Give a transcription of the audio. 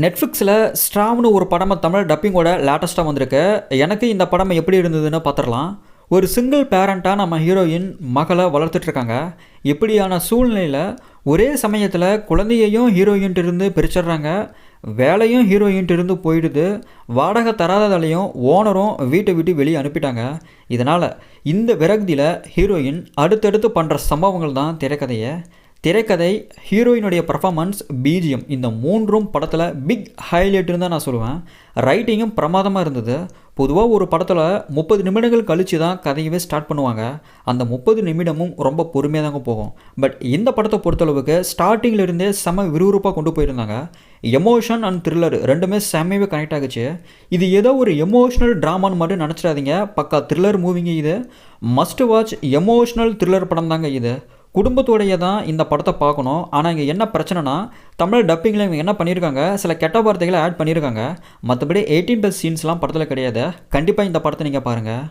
நெட்ஃப்ளிக்ஸில் ஸ்ட்ராவ்னு ஒரு படமாக தமிழ் டப்பிங்கோட லேட்டஸ்ட்டாக வந்திருக்கு. எனக்கு இந்த படம் எப்படி இருந்ததுன்னு பார்த்துடலாம் ஒரு சிங்கிள் பேரண்ட்டாக நம்ம ஹீரோயின் மகளை வளர்த்துட்ருக்காங்க இப்படியான சூழ்நிலையில் ஒரே சமயத்தில் குழந்தையையும் ஹீரோயின்ட்டு இருந்து பிரிச்சிடுறாங்க. வேலையும் ஹீரோயின்ட்டு இருந்து போயிடுது. வாடகை தராததாலையும் ஓனரும் வீட்டை விட்டு வெளியே அனுப்பிட்டாங்க. இதனால் இந்த விரக்தியில் ஹீரோயின் அடுத்தடுத்து பண்ணுற சம்பவங்கள் தான் திரைக்கதையை. திரைக்கதை ஹீரோயினுடைய பர்ஃபாமன்ஸ் பிஜிஎம் இந்த மூன்றும் படத்தில் பிக் ஹைலைட்டுன்னு தான் நான் சொல்லுவேன். ரைட்டிங்கும் பிரமாதமாக இருந்தது. பொதுவாக ஒரு படத்தில் முப்பது நிமிடங்கள் கழித்து தான் கதையவே ஸ்டார்ட் பண்ணுவாங்க. அந்த முப்பது நிமிடமும் ரொம்ப பொறுமையாக தாங்க போகும். பட் இந்த படத்தை பொறுத்தளவுக்கு ஸ்டார்டிங்கில் இருந்தே செம விறுவிறுப்பாக கொண்டு போயிருந்தாங்க. எமோஷன் அண்ட் த்ரில்லர் ரெண்டுமே செம்மையாகவே கனெக்ட் ஆகுச்சு. இது ஏதோ ஒரு எமோஷ்னல் ட்ராமான்னு மட்டும் நினச்சிடாதீங்க. பக்கா த்ரில்லர் மூவிங்க இது. மஸ்ட் வாட்ச் எமோஷ்னல் த்ரில்லர் படம் தாங்க இது. குடும்பத்தோடைய தான் இந்த படத்தை பார்க்கணும். ஆனால் இங்கே என்ன பிரச்சனைனா தமிழ் டப்பிங்கில் இவங்க என்ன பண்ணியிருக்காங்க சில கெட்ட வார்த்தைகளை ஆட் பண்ணியிருக்காங்க மற்றபடி எயிட்டீன் ப்ளஸ் சீன்ஸ்லாம் படத்தில் கிடையாது. கண்டிப்பாக இந்த படத்தை நீங்கள் பாருங்கள்